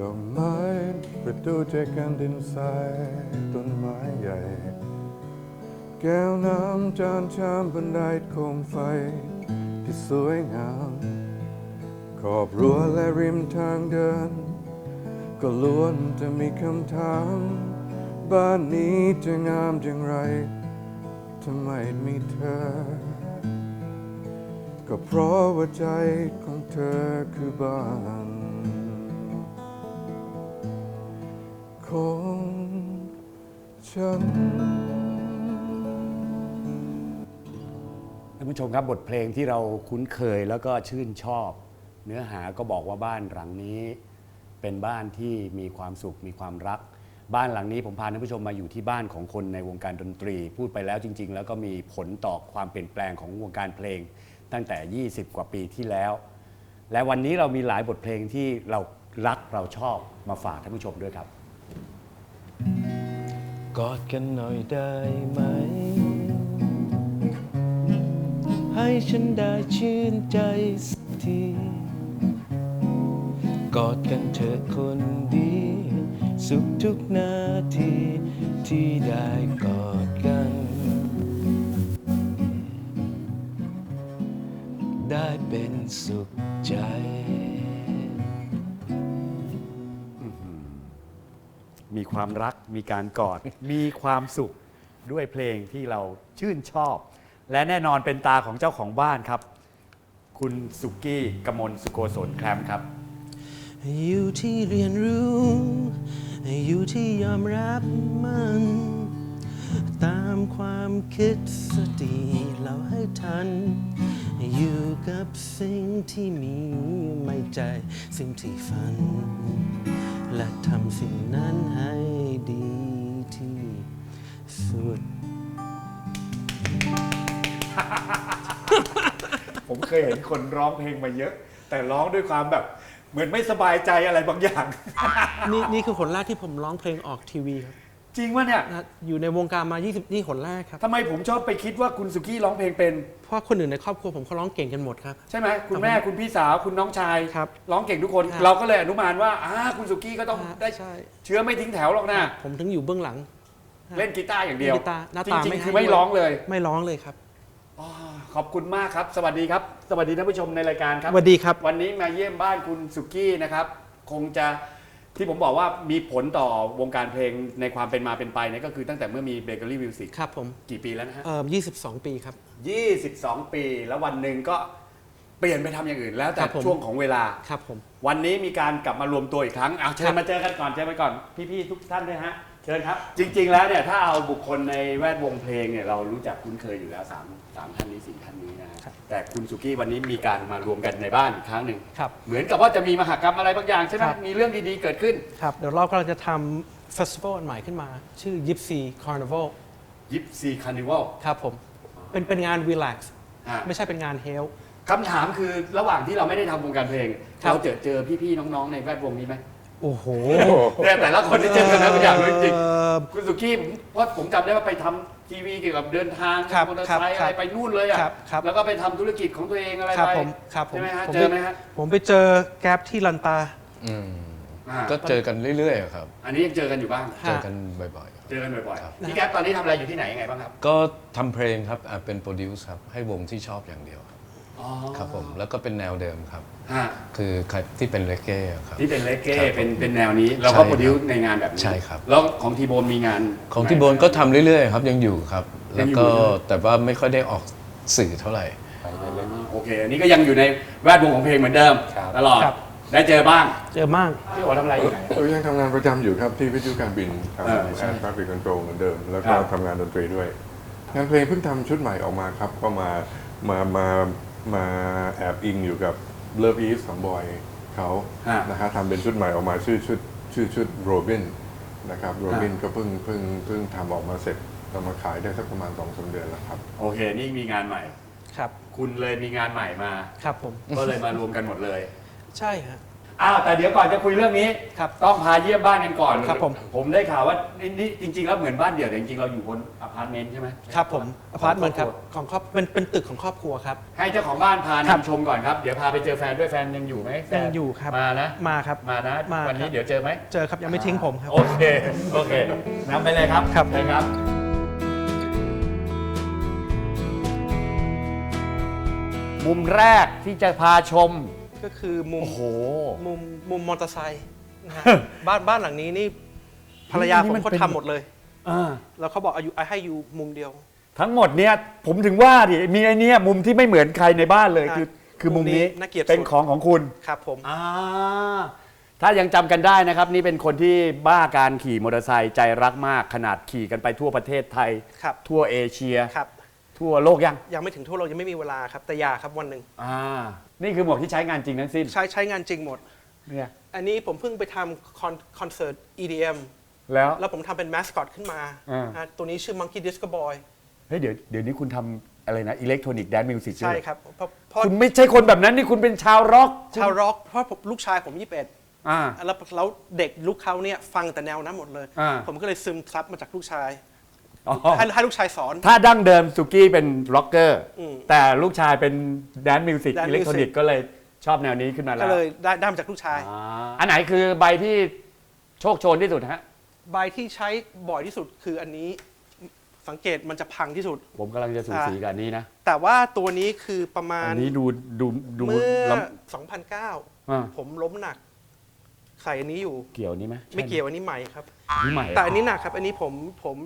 ดอกไม้ประตูใจกันดินทรายต้นไม้ใหญ่ แก้วน้ำจานชามบันไดโคมไฟที่สวยงาม ขอบรั้วและริมทางเดิน ก็ล้วนจะมีคำถาม บ้านนี้จะงามอย่างไรทำไมมีเธอ ก็เพราะว่าใจของเธอคือบ้าน ของฉันท่านผู้ชมครับบทเพลงที่เราคุ้นเคยแล้วก็ชื่นชอบ เนื้อหาก็บอกว่าบ้านหลังนี้ เป็นบ้านที่มีความสุขมีความรัก บ้านหลังนี้ผมพาท่านผู้ชมมาอยู่ที่บ้านของคนในวงการดนตรี พูดไปแล้วจริง ๆ แล้วก็มีผลต่อความเปลี่ยนแปลงของวงการเพลง ตั้งแต่ 20 กว่าปีที่แล้ว และวันนี้เรามีหลายบทเพลงที่เรารักเราชอบมาฝากท่านผู้ชมด้วยครับ กอดกันหน่อยได้ไหม ให้ฉันได้ชื่นใจสักที กอดกันเถอะคนดี สุขทุกนาทีที่ได้กอดกัน ได้เป็นสุขใจ มีความรัก มีการกอด มีความสุขด้วยเพลงที่เราชื่นชอบ และแน่นอนเป็นตาของเจ้าของบ้านครับ คุณสุกี้กมลสุโกศลแคมครับ อยู่ที่เรียนรู้ อยู่ที่ยอมรับมัน ตามความคิดสติเราให้ทัน อยู่กับสิ่งที่มีไม่ใจสิ่งที่ฝัน และทำสิ่งนั้นให้ดีที่สุด ผมเคยเห็นคนร้องเพลงมาเยอะ แต่ร้องด้วยความแบบเหมือนไม่สบายใจอะไรบางอย่าง นี่นี่คือคนแรกที่ผมร้องเพลงออกทีวีครับ จริงวะเนี่ยนะอยู่ในวงการมา 20นี่คนแรกครับ ทำไมผมชอบไปคิดว่าคุณสุกี้ร้องเพลงเป็น เพราะคนอื่นในครอบครัวผมเขาร้องเก่งกันหมดครับ ใช่ไหมคุณแม่คุณพี่สาวคุณน้องชายครับร้องเก่งทุกคน ครับเราก็เลยอนุมานว่าอ่าคุณสุกี้ก็ต้องอ่าได้ใช่ เชื้อไม่ทิ้งแถวหรอกนะผมถึงอยู่เบื้องหลังเล่นกีตาร์อย่างเดียวเล่นกีตาร์หน้าจตาริงไม่ๆให้คือไม่ด้วย ร้องเลยไม่ร้องเลยครับอ๋อขอบคุณมากครับ สวัสดีครับ สวัสดีท่านผู้ชมในรายการครับ สวัสดีครับ วันนี้มาเยี่ยมบ้านคุณสุกี้นะครับ คงจะ ที่ผมบอกว่ามีผลต่อวงการเพลงในความเป็นมาเป็นไปเนี่ยก็คือตั้งแต่เมื่อมีเบเกอรี่มิวสิกครับผมกี่ปีแล้วนะฮะ เอ่อ22 ปีครับ 22 ปีแล้ววันหนึ่งก็เปลี่ยนไปทำอย่างอื่น แล้วแต่ครับผม ช่วงของเวลา ครับผม วันนี้มีการกลับมารวมตัวอีกครั้งเอาเชิครัญบ มาเจอกันก่อนเชิญมาก่อนพี่ๆทุกท่านด้วยฮะ เชิญครับ จริง ๆ แล้วเนี่ยถ้าเอาบุคคลในแวดวงเพลงเนี่ยเรารู้จักคุ้นเคยอยู่แล้วสามสามท่านนี้สี่ท่านนี้นะฮะแต่คุณสุกี้วันนี้มีการมารวมกันในบ้านอีกครั้งหนึ่งครับ เหมือนกับว่าจะมีมหกรรมอะไรบางอย่างใช่ไหมครับ มีเรื่องดีๆเกิดขึ้นครับ เดี๋ยวเรากำลังจะทำเฟสติวัลอันใหม่ขึ้นมา ชื่อ Gypsy Carnival ยิปซีคาร์นิวัลครับผม เป็นเป็นงาน relax ไม่ใช่เป็นงาน health คำถามคือระหว่างที่เราไม่ได้ทำวงการเพลง ครับ เราเจอเจอพี่ๆน้องๆในแวดวงนี้ไหม โอ้โหแต่แต่ละคนที่เจอกันนะเป็นอย่างจริง เอ่อๆคุณสุกี้ผมเพราะผมจำได้ว่าไปทำทีวีเกี่ยวกับเดินทางครับมอเตอร์ครับไซค์ครัอะบไรไปนู่นเลยอะครับครับ แล้วก็ไปทำธุรกิจของตัวเองอะไรครับไปผมครับผมใช่ไหมฮะผมเจอไหมฮะผมไปเจอแก๊ปที่ลันตา อืมอ่าก็เจอกันเรื่อยๆครับ อันนี้ยังเจอกันอยู่บ้าง ฮะ เจอกันบ่อยๆครับ เจอกันบ่อยครับ ๆพี่แก๊ปตอนนี้ทำอะไรอยู่ที่ไหนยังไงบ้างครับก็ทำเพลงครับอ่าเป็นโปรดิวซ์ครับ ให้วงที่ชอบอย่างเดียวครับ อ๋อครับผมแล้วก็เป็นแนวเดิมครับ ฮะคือใครที่เป็นเลเก้ครับ ที่เป็นเลเก้ครับเป็นเป็นแนวนี้เราก็ใช่ครับโปรดิวซ์ในงานแบบนี้ใช่ครับ แล้วของทีโบนมีงาน ของที่โบนก็ทำเรื่อยๆครับยังอยู่ครับ ยัแล้วงอยู่ ก็ใช่ไหมแต่ว่าไม่ค่อยได้ออกสื่อเท่าไหร่โอเคอันนี้ก็ยังอยู่ในแวดวงของเพลงเหมือนเดิม ครับ ตลอด ครับ ได้เจอบ้าง เจอมากพี่โอทำอะไรอยู่ไหน เรายังทำงานประจำอยู่ครับที่วิทยุการบินทำเออใช่แอร์ทราฟิกคอนโทรลเหมือนเดิม แล้วครัก็บทำงานดนตรีด้วย งานเพลงเพิ่งทำชุดใหม่ออกมาครับ ก็มามามา มาแอบอิงอยู่กับเลิฟอีสของบอยเขาฮะ นะฮะทำเป็นชุดใหม่ออกมาชื่อชุดชื่อชุดโรบินนะครับโรบินฮะก็เพิ่งเพิ่งเพิ่งทำออกมาเสร็จเอามาขายได้สักประมาณสองสามเดือนแล้วครับ โอเค นี่มีงานใหม่ ครับ คุณเลยมีงานใหม่มา ครับผม ก็เลยมารวมกันหมดเลย ใช่ฮะ อ้าวแต่เดี๋ยวก่อนจะคุยเรื่องนี้ครับต้องพาเยี่ยมบ้านกันก่อนครับผม ผมได้ข่าวว่านี่นี่จริง ๆ แล้วเหมือนบ้านเดี่ยวแต่จริงๆเราอยู่บนอพาร์ตเมนต์ใช่ไหมครับผมอพาร์ตเมนต์ครับของครอบเป็นเป็นตึกของครอบครัวครับ ให้เจ้าของบ้านพาครับนำชมก่อนครับเดี๋ยวพาไปเจอแฟนด้วยแฟนยังอยู่ไหมแฟนยังอยู่ครับ มานะมาครับ มานะมาวันนี้ครับ เดี๋ยวเจอไหมเจอครับยังไม่ทิ้งผมครับ โอเคโอเคนำไปเลยครับครับเลยครับ มุมแรกที่จะพาชม ก็คือมุมโอ้โห มุมมุมมอเตอร์ไซค์นะฮะ บ้านบ้านหลังนี้นี่ภรรยานี่ผมมันเขาเป็น ทำหมดเลย อ่าแล้วเขาบอกอายุให้อยู่มุมเดียว ทั้งหมดเนี่ยผมถึงว่าดิมีไอเนี้ยมุมที่ไม่เหมือนใครในบ้านเลยใช่คือ คือมุมนี้มุมนี้น่าเกลียดเป็นสุดของของคุณ ครับผม อ่าถ้ายังจำกันได้นะครับ นี่เป็นคนที่บ้าการขี่มอเตอร์ไซค์ใจรักมากขนาดขี่กันไปทั่วประเทศไทย ครับทั่วเอเชีย ครับ ทั่วโลกยังยังไม่ถึงทั่วโลกยังไม่มีเวลาครับแต่อยากครับวันหนึ่งอ่านี่คือหมวกที่ใช้งานจริงทั้งสิ้นใช้ใช้งานจริงหมด เนี่ยอันนี้ผมเพิ่งไปทำคอนคอนเสิร์ต EDM แล้ว แล้วผมทำเป็นแมสคอตขึ้นมาอ่า อ่าตัวนี้ชื่อ Monkey Disco Boy เฮ้ยเดี๋ยวเดี๋ยวนี้คุณทำอะไรนะอิเล็กทรอนิกส์แดนมิวสิกใช่ครับเพราะเพราะคุณไม่ใช่คนแบบนั้นนี่คุณเป็นชาวร็อกชาวร็อกเพราะผมลูกชายผม21 อ่า แล้วแล้วเด็กลูกเขาเนี่ยฟังแต่แนวนั้นหมดเลย อ่า ผมก็เลยซึมซับมาจากลูกชาย อ๋อ ให้ให้ลูกชายสอน ถ้าดั้งเดิมสุกี้เป็นร็อกเกอร์ อืมแต่ลูกชายเป็นแดนมิวสิก Dance อิเล็กทรอนิก music ส์ก็เลยชอบแนวนี้ขึ้นมาแล้ก็วเลยได้ได้มาจากลูกชาย อ่าอันไหนคือใบที่โชคโชนที่สุดฮะ ใบที่ใช้บ่อยที่สุดคืออันนี้สังเกตมันจะพังที่สุด ผมกำลังจะสูสีกับอันนี้นะ แต่ว่าตัวนี้คือประมาณอันนี้ดูดูดูเมื่อล้2009 อ่าผมล้มหนัก ใส่อันนี้อยู่ำเกี่ยวนี้ไหมไม่เกี่ยวอันนี้ใหม่ครับใช่นี่ใหม่แต่อันนี้หนักครับ อันนี้ผมผม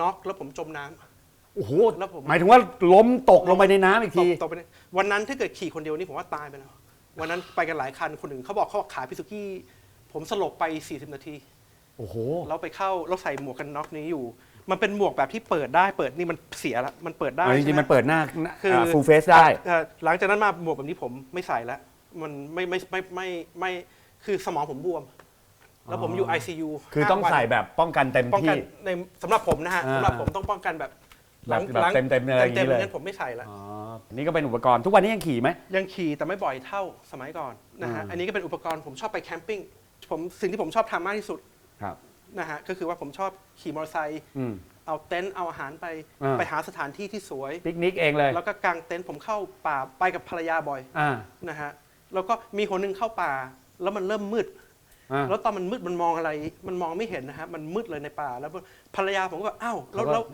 น็อกแล้วผมจมน้ำ โอ้โหแล้วผม หมายถึงว่าล้มตกลงไปในน้ำอีกตที กตกไปเนี่ยวันนั้นถ้าเกิดขี่คนเดียวนี่ผมว่าตายไปแล้ว วันนั้นไปกันหลายคันคนหนึ่งเขาบอกเขาบอกขาพิซุกี้ ผมสลบไป 40 นาที โอ้โหแล้วไปเข้าแล้วใส่หมวกกันน็อกนี้อยู่ มันเป็นหมวกแบบที่เปิดได้เปิดนี่มันเสียละมันเปิดได้เอาจริงๆ ใช่ไหมันเปิดหน้าคือฟูลเฟสได้เอ่อหลังจากนั้นมาหมวกแบบนี้ผมไม่ใส่แล้วมันไม่ไม่ไม่ไม่ไม่ คือสมองผมบวม แล้วผมอยู่ ICU คือต้องห้าวันใส่แบบป้องกันเต็มป้องกัที่นในสำหรับผมนะฮะอ่าสำหรับผมต้องป้องกันแบบแบบแบบเต็มๆเลยอย่างนี้เต็มๆเลย งั้นผมไม่ใส่แล้วอ๋อนี่ก็เป็นอุปกรณ์ทุกวันนี้ยังขี่ไหม ยังขี่แต่ไม่บ่อยเท่าสมัยก่อนนะฮะอ่า อันนี้ก็เป็นอุปกรณ์ผมชอบไปแคมปิ้งผมสิ่งที่ผมชอบทำมากที่สุดครับ นะฮะก็คือว่าผมชอบขี่มอเตอร์ไซค์อืม เอาเต็นท์เอาอาหารไปอ่า ไปหาสถานที่ที่สวย ปิกนิกเองเลยแล้วก็กางเต็นท์ผมเข้าป่าไปกับภรรยาบ่อยอ่า นะฮะแล้วก็มีคนหนึงเข้าป่า แล้วมันเริ่มมืด อ่า แล้วตอนมันมืดมันมองอะไร มันมองไม่เห็นนะฮะ มันมืดเลยในป่า แล้วภรรยาผมก็แบบอ้าวแล้วเขาก็แล้ว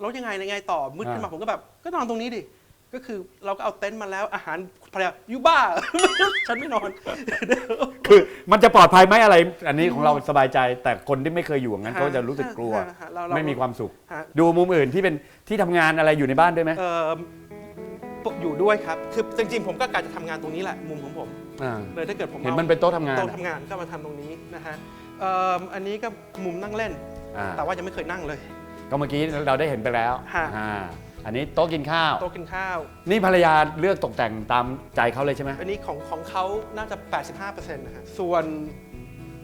แล้วยังไงยังไงต่อ มืดขึ้นมาอ่า ผมก็แบบ ก็นอนตรงนี้ดิ ก็คือเราก็เอาเต็นท์มาแล้ว อาหารภรรยาอยู่บ้า ฉันไม่นอน คือมันจะปลอดภัยไหมอะไร อันนี้ของเราสบายใจ แต่คนที่ไม่เคยอยู่อย่างนั้นก็จะรู้สึกกลัว ฮะเราเรา ไม่มีความสุข ฮะดูมุมอื่นที่เป็นที่ทำงานอะไรอยู่ในบ้านด้วยไหม เอ่ออยู่ด้วยครับ คือจริงๆผมก็การจะทำงานตรงนี้แหละ มุมของผม อ่า เลยถ้าเกิดผมเห็นอามันเป็นโต๊ะทำงานโต๊ะทำงานก็มาทำตรงนี้นะฮะเอิ่มอันนี้ก็มุมนั่งเล่น อ่า แต่ว่ายังไม่เคยนั่งเลย ก็เมื่อกี้เราได้เห็นไปแล้วฮะอ่าอันนี้โต๊ะกินข้าว โต๊ะกินข้าว นี่ภรรยาเลือกตกแต่งตามใจเขาเลยใช่ไหมอันนี้ของของเขาน่าจะ 85%นะฮะส่วน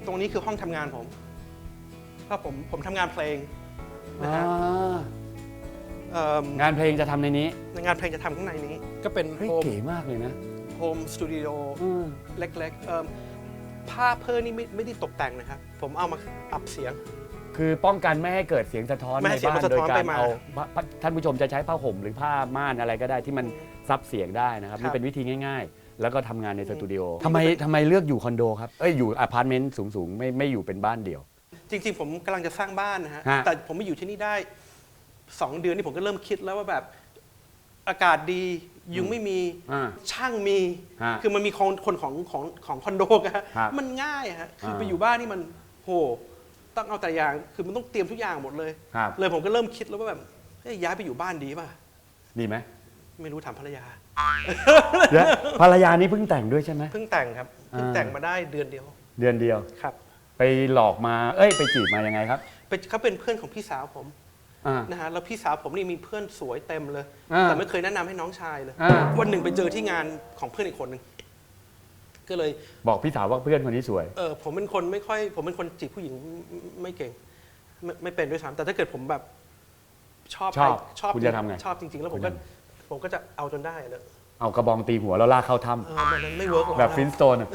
ตรงนี้คือห้องทำงานผมเพราะผมผมทำงานเพลงนะฮะอ่าเอิ่มงานเพลงจะทำในนี้งานเพลงจะทำข้างในนี้ ก็เป็นเฮ้ยโฮมเก๋มากเลยนะ โฮมสตูดิโออืมเล็กๆเอิ่มผ้าเพิ่นนี่ไม่ไม่ได้ตกแต่งนะครับ ผมเอามาอับเสียง คือป้องกันไม่ให้เกิดเสียงสะท้อนไม่ในให้เสียงบ้ามันนสะโดท้ยอนกาไปรมาเอาผ้าท่านผู้ชมจะใช้ผ้าห่มหรือผ้าม่านอะไรก็ได้ที่มันซับเสียงได้นะครับครับนี่เป็นวิธีง่ายๆ แล้วก็ทำงานในสตูดิโอทำไมทำไมเลือกอยู่คอนโดครับเอ้ยอยู่อพาร์ตเมนต์สูงๆไม่ไม่อยู่เป็นบ้านเดี่ยว จริง ๆ ผมกำลังจะสร้างบ้านนะฮะฮะแต่ผมมาอยู่ที่นี่ได้ 2 เดือนนี่ผมก็เริ่มคิดแล้วว่าแบบอากาศดี ยุงไม่มีอ่าช่างมี ฮะคือมันมีคนคนของของของคอนโดอะฮะครับมันง่ายอะฮะคืออ่าไปอยู่บ้านนี่มันโหต้องเอาแต่อย่างคือมันต้องเตรียมทุกอย่างหมดเลย ครับเลยผมก็เริ่มคิดแล้วว่าแบบเอ้ยย้ายไปอยู่บ้านดีป่ะดีไหมไม่รู้ถามภรรยา เดี๋ยวภรรยานี่เพิ่งแต่งด้วยใช่ไหม เพิ่งแต่งครับเพิ่งอ่า แต่งมาได้เดือนเดียวเดือนเดียว ครับไปหลอกมา เอ้ย ไปจีบมายังไงครับ เป็นเขาเป็นเพื่อนของพี่สาวผม อ่านะฮะแล้วพี่สาวผมนี่มีเพื่อนสวยเต็มเลย อ่าแต่ไม่เคยแนะนำให้น้องชายเลย อ่า วันหนึ่งไปเจอที่งานของเพื่อนอีกคนหนึ่งก็เลย บอกพี่สาวว่าเพื่อนคนนี้สวย เออผมเป็นคนไม่ค่อย ผมเป็นคนจีบผู้หญิงไม่ไม่เก่ง ไม่ไม่เป็นด้วยซ้ำแต่ถ้าเกิดผมแบบชอบชอบใครชอบคุณจะทำไงชอบจริง ๆ แล้วผมก็คุณจะ ผมก็จะเอาจนได้เลยเอากระบองตีหัวแล้วลากเข้าถ้เออมันไม่เวิร์กหรอกำแบบฟินสโตนก็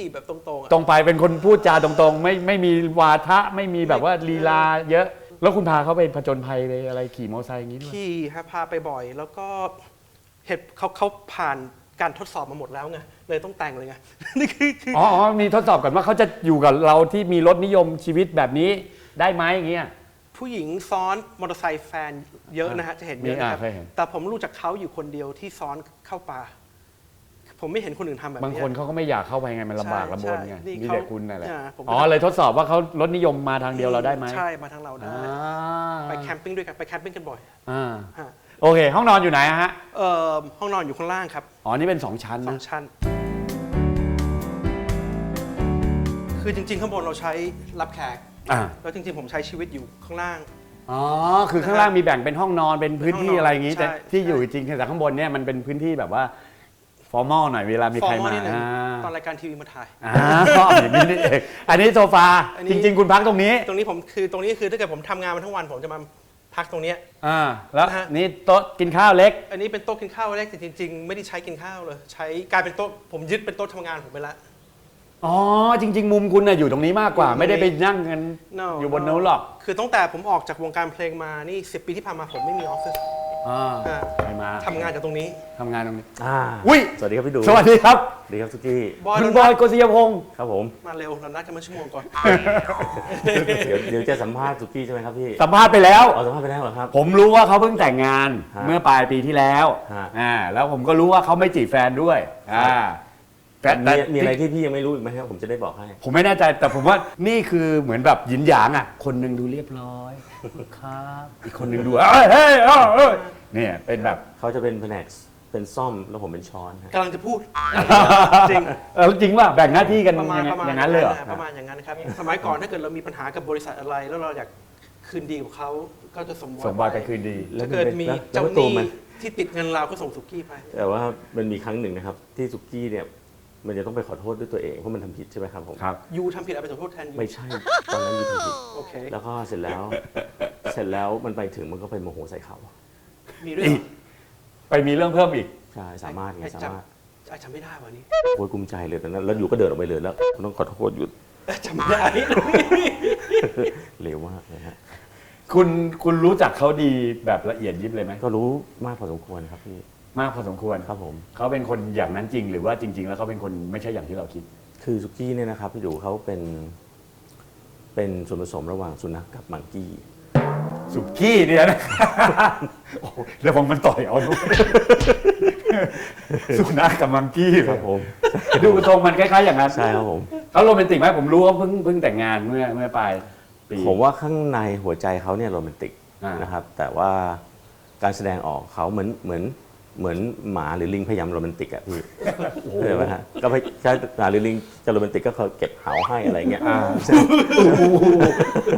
จีบแบบตรงๆอะตรงไปเป็นคนพูดจาตรงๆ ไม่ไม่มีวาทะไม่มีแบบว่าลีลาเยอะ แล้วคุณพาเขาไปผจญภัยเลยอะไรขี่มอเตอร์ไซค์อย่างนี้ด้วยที่ฮะพาไปบ่อย แล้วก็เหตุเขาเขาผ่านการทดสอบมาหมดแล้วไงเลยต้องแต่งเลยไง นี่คือคืออ๋ออ๋อมีทดสอบก่อนว่าเขาจะอยู่กับเราที่มีรถนิยมชีวิตแบบนี้ได้ไหมอย่างเงี้ย ผู้หญิงซ้อนมอเตอร์ไซค์แฟนเยอะนะฮะจะเห็นเยอะนะครับมีอ่าเคยเห็น แต่ผมรู้จักเขาอยู่คนเดียวที่ซ้อนเข้าป่า ผมไม่เห็นคนอื่นทำแบบบางนี้คนเขาก็ไม่อยากเข้าไปไงมันลำบากใช่ลำบนไงใช่นี่มีเขาแต่คุณนั่นแหละอ่าผมก็อ๋อเลยทดสอบว่าเขารถนิยมมาทางเดียวเราได้ไหมใช่มาทางเราได้ อ่าไปแคมปิ้งด้วยกันไปแคมปิ้งกันบ่อยอ่าฮะโอเค ห้องนอนอยู่ไหนฮะ เอ่อห้องนอนอยู่ข้างล่างครับอ๋อ นี่เป็น 2 ชั้นสอนะ งชั้น คือจริง ๆ ข้างบนเราใช้รับแขก อ่า แล้วจริง ๆ ผมใช้ชีวิตอยู่ข้างล่าง อ๋อ คือข้างล่างมีแบ่งเป็นห้องนอนเป็นพื้นที่เป็นห้องนอนอะไรอย่างงี้ใช่แต่ที่ใช่อยู่จริงๆแต่ข้างบนเนี่ยมันเป็นพื้นที่แบบว่า ฟอร์มอลหน่อยเวลามีฟอใครร์มอลมานิดหนึ่งอ่าตอนรายการทีวีมาถ่าย อ่าอย่างนี้นี่เองอันนี้โซฟาอันนี้ จริง ๆ คุณพักตรงนี้ตรงนี้ผมคือตรงนี้คือถ้าเกิดผมทำงานมาทั้งวันผมจะมาพักตรงเนี้ย อ่าแล้วนะฮะ นี่โต๊ะกินข้าวเล็ก อันนี้เป็นโต๊ะกินข้าวเล็กแต่จริง ๆ ไม่ได้ใช้กินข้าวเลย ใช้กลายเป็นโต๊ะผมยึดเป็นโต๊ะทำงานผมไปละ อ๋อจริง ๆ มุมคุณน่ะอยู่ตรงนี้มากกว่าอยู่ตรงนี้ไม่ได้ไปนั่งกัน No อยู่บนนู้นหรอกคือตั้งแต่ผมออกจากวงการเพลงมานี่10 ปีที่ผ่านมาผมไม่มีออฟฟิศอ่าอ่าไปมาทำงานจากตรงนี้ ทำงานตรงนี้ อ่าอุ้ยสวัสดีครับพี่ดูสวัสดีครับสวัสดีครับสุกี้ บอยคุณเราบนัอยดโกศิยพงศ์ครับผม มาเร็วเรานัดกันมาชั่วโมงก่อน เดี๋ยวเดี๋ยวจะสัมภาษณ์สุกี้ใช่ไหมครับพี่สัมภาษณ์ไปแล้ว เอาสัมภาษณ์ไปแล้วเหรอครับ ผมรู้ว่าเขาเพิ่งแต่งงานฮะเมื่อปลายปีที่แล้วฮะ อ่าแล้วผมก็รู้ว่าเขาไม่จีบแฟนด้วยอ่า แต่มีแต่มีอะไรที่พี่ยังไม่รู้อีกไหมครับผมจะได้บอกให้ ผมไม่แน่ใจแต่ผมว่านี่คือเหมือนแบบหยินหยางอะ คนหนึ่งดูเรียบร้อยครับอีกคนหนึ่งดูเอ้ยเฮ้ยเอ้ยเอ้ยเนี่ยเป็นแบบเขาจะเป็นแผนกเป็นซ่อมแล้วผมเป็นช้อนฮะกำลังจะพูด จริงเออจริงว่าแบ่งหน้าที่กันประมาณอย่างประมาณอย่างนั้นเลยเหรอประมาณอย่างนั้นครับ สมัยก่อนถ้าเกิดเรามีปัญหากับบริษัทอะไร แล้วเราอยากคืนดีกับเขาก็จะสมสมบอยไปคืนดีแล้วถ้าเกิดมีแล้วเจ้าแล้วหตัวนี้มันที่ติดเงินเราก็ส่งสุกี้ไปแต่ว่ามันมีครั้งหนึ่งนะครับ ที่สุกี้เนี่ย มันจะต้องไปขอโทษด้วยตัวเองเพราะมันทำผิดใช่ไหมครับผมครับ ยูทำผิดอะไรไปขอโทษแทนยูไม่ใช่ตอนนั้นอยู่ทำผิดโอเคแล้วก็เสร็จแล้ว เสร็จแล้วมันไปถึงมันก็ไปโมโหใส่เขามีด้วยเหรอไปมีเรื่องเพิ่มอีก ใช่สามารถไงไอ้สาจมารถำไอ้จำไม่ได้วันนี้โคตรกุ้มใจเลยตอนนั้นแล้วอยู่ก็เดินออกไปเลยแล้วต้องขอโทษอยู่จำไม่ได้ เร็วมากเลยฮะคุณคุณรู้จักเขาดีแบบละเอียดยิบเลยไหมก็รู้มากพอสมควรครับพี่ มากพอสมควรครับผม เขาเป็นคนอย่างนั้นจริง หรือว่าจริง ๆ แล้วเขาเป็นคนไม่ใช่อย่างที่เราคิด คือสุกี้เนี่ยนะครับพี่ดูเขาเป็นเป็นส่วนผสมระหว่างสุนัขกับมังกี้ สุกี้เนี่ยนะ โอ้โหเดี๋ยวผมมันต่อยเอาด้วยสุนัขกับมังกี้ครับผม ดูทรงมันคล้ายๆอย่างนั้นใช่ครับผม เขาโรแมนติกไหมผมรู้ว่าเพิ่งเพิ่งแต่งงานเมื่อเมื่อปลายปี ผมว่าข้างในหัวใจเขาเนี่ยโรแมนติกอ่าน นะครับ แต่ว่าการแสดงออกเขาเหมือนเหมือน เหมือนหมาหรือลิงพยายามโรแมนติกอะพี่เข้าใจไหมฮะก็พยถ้าหมาหรือลิงจะโรแมนติกก็เขาเก็บเหาให้อะไรเงี้ย อ่าโอ้โห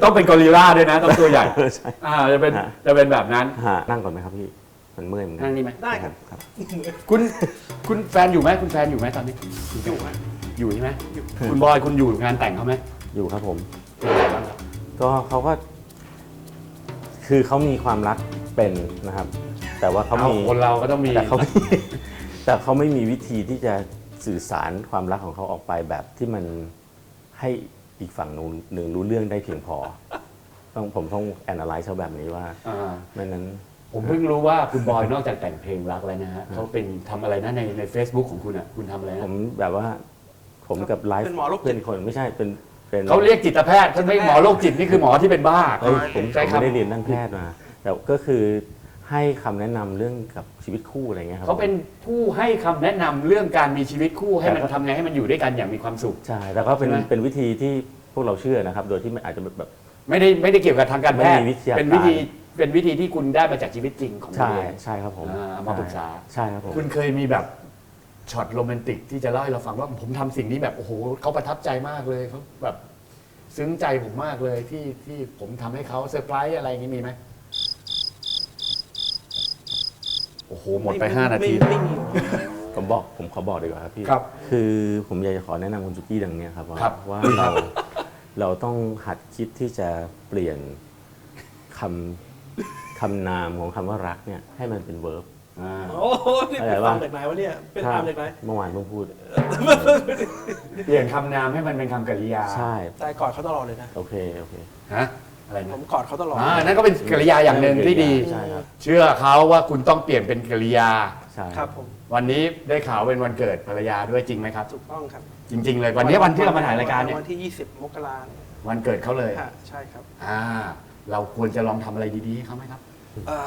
ต้องเป็นกอริลลาด้วยนะ ต้องตัวใหญ่ใช่ อ่าจะเป็นฮะจะเป็นแบบนั้น ฮะนั่งก่อนไหมครับพี่มันเมื่อยเหมือนกันั่งนี่ไหม ได้ครับครับ คุณคุณแฟนอยู่ไหมคุณแฟนอยู่ไหมตอนนี้ อยู่ไหมอยู่ใช่ไหมคุณบอยคุณอยู่งานแต่งเขาไหมอยู่ครับผม เป็นไงบ้างครับ ก็เขาก็ คือเขามีความรักเป็นนะครับ แต่ว่าเขาเอามีคนเราก็ต้องมี แต่เขาไม่แต่เขาไม่มีวิธีที่จะสื่อสารความรักของเขาออกไปแบบที่มันให้อีกฝั่งหนึ่งหนึ่งรู้เรื่องได้เพียงพอ ต้องผมต้องแอน l y z e เขาแบบนี้ว่าอ่า ไม่นั้น ผมเพิ่งรู้ว่าคุณบอยนอกจากแต่งเพลงรักแล้วนะฮะเขาเป็นทำอะไรนะในใน Facebook ของคุณอะคุณทำอะไรผนะมแบบว่าผมกับไลฟ์เป็นหมอโรคจิต เพื่อนคนไม่ใช่เป็นเป็นเขาเรียกจิตแพทย์เขาไม่หมอโรคจิตนี่คือหมอที่เป็นบ้า เอ้ยผมใช่คผมรับ ไม่ได้เรียนด้านแพทย์มา แต่ก็คือ ให้คำแนะนำเรื่องกับชีวิตคู่อะไรเงี้ยครับเขาเป็นผู้ให้คำแนะนำเรื่องการมีชีวิตคู่ให้มันทำไงให้มันอยู่ด้วยกันอย่างมีความสุข ใช่แต่ก็เป็นใช่ไหม เป็นวิธีที่พวกเราเชื่อนะครับ โดยที่ไม่อาจจะแบบ ไม่ได้ไม่ได้เกี่ยวกับทางการแพทย์ไม่มีวิทยาการ เป็นวิธีเป็นวิธีที่คุณได้มาจากชีวิตจริงของคุใช่ณเอง ใช่ครับผมอ่าเอามาปรึกษา ใช่ครับผม คุณเคยมีแบบช็อตโรแมนติกที่จะเล่าให้เราฟังว่าผมทำสิ่งนี้แบบโอ้โหเขาประทับใจมากเลยเขาแบบ ซึ้งใจผมมากเลยที่ที่ผมทำให้เขาเซอร์ไพรส์อะไรอย่างนี้มีไหม โอ้โห หมดไปไม่5นาทีไม่ไม่มี ผมบอกผมขอบอกดีกว่าครับพี่ครับคือผมอยากจะขอแนะนำคุณจุกี้ดังเนี้ยครับว่าครับ ว่าเราเราต้องหัดคิดที่จะเปลี่ยนคำคำนามของคำว่ารักเนี่ยให้มันเป็น verb อ่าโอ้โหนี่เป็นอะไรตาวะมเหล็กไหนวะเนี่ย เป็นตามเหล็กไหน เมื่อวานเพิ่งพูด เปลี่ยนคำนามให้มันเป็นคำกริยาใช่ใจกอดเขาตลอดเลยนะ โอเค โอเค ฮะ อะไรผนะมกอดเขาตลอด อ่านั่นก็เป็นกริยาอย่างหนึ่งที่ดี ใช่ครับ เชื่อเขาว่าคุณต้องเปลี่ยนเป็นกริยา ใช่ครับผมวันนี้ได้ข่าวเป็นวันเกิดภรรยาด้วยจริงไหมครับ ถูกต้องครับจริง ๆ เลยวันนี้วันที่เรามาถ่ายรายการเนี่ยวันที่ 20 มกราเนี่ยวันเกิดเขาเลย ฮะใช่ครับอ่า เราควรจะลองทำอะไรดีๆให้เขาไหมครับ เอ่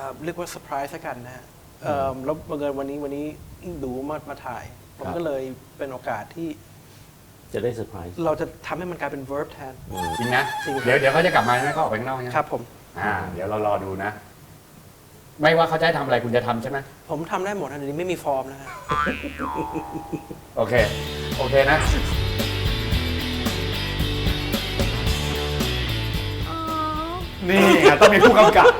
อเรียกว่าเซอร์ไพรส์ละกันนะฮะเอิ่มแล้วบังเอิญวันนี้วันนี้ดูมามาถ่าย ผมครับ ก็เลยเป็นโอกาสที่ จะได้เซอร์ไพรส์เราจะทำให้มันกลายเป็น verb แทน จริงนะ จริงครับเดี๋ยวเดี๋ยวเขาจะกลับมาใช่ไหมเขาออกไปข้างนอกใช่ไหมครับผม อ่า เดี๋ยวเรารอดูนะ ไม่ว่าเขาจะให้ทำอะไรคุณจะทำใช่ไหมผมทำได้หมดนะเดี๋ยวนี้ไม่มีฟอร์มนะฮะ โอเค โอเคนะ นี่ไงต้องมีผู้กำกับ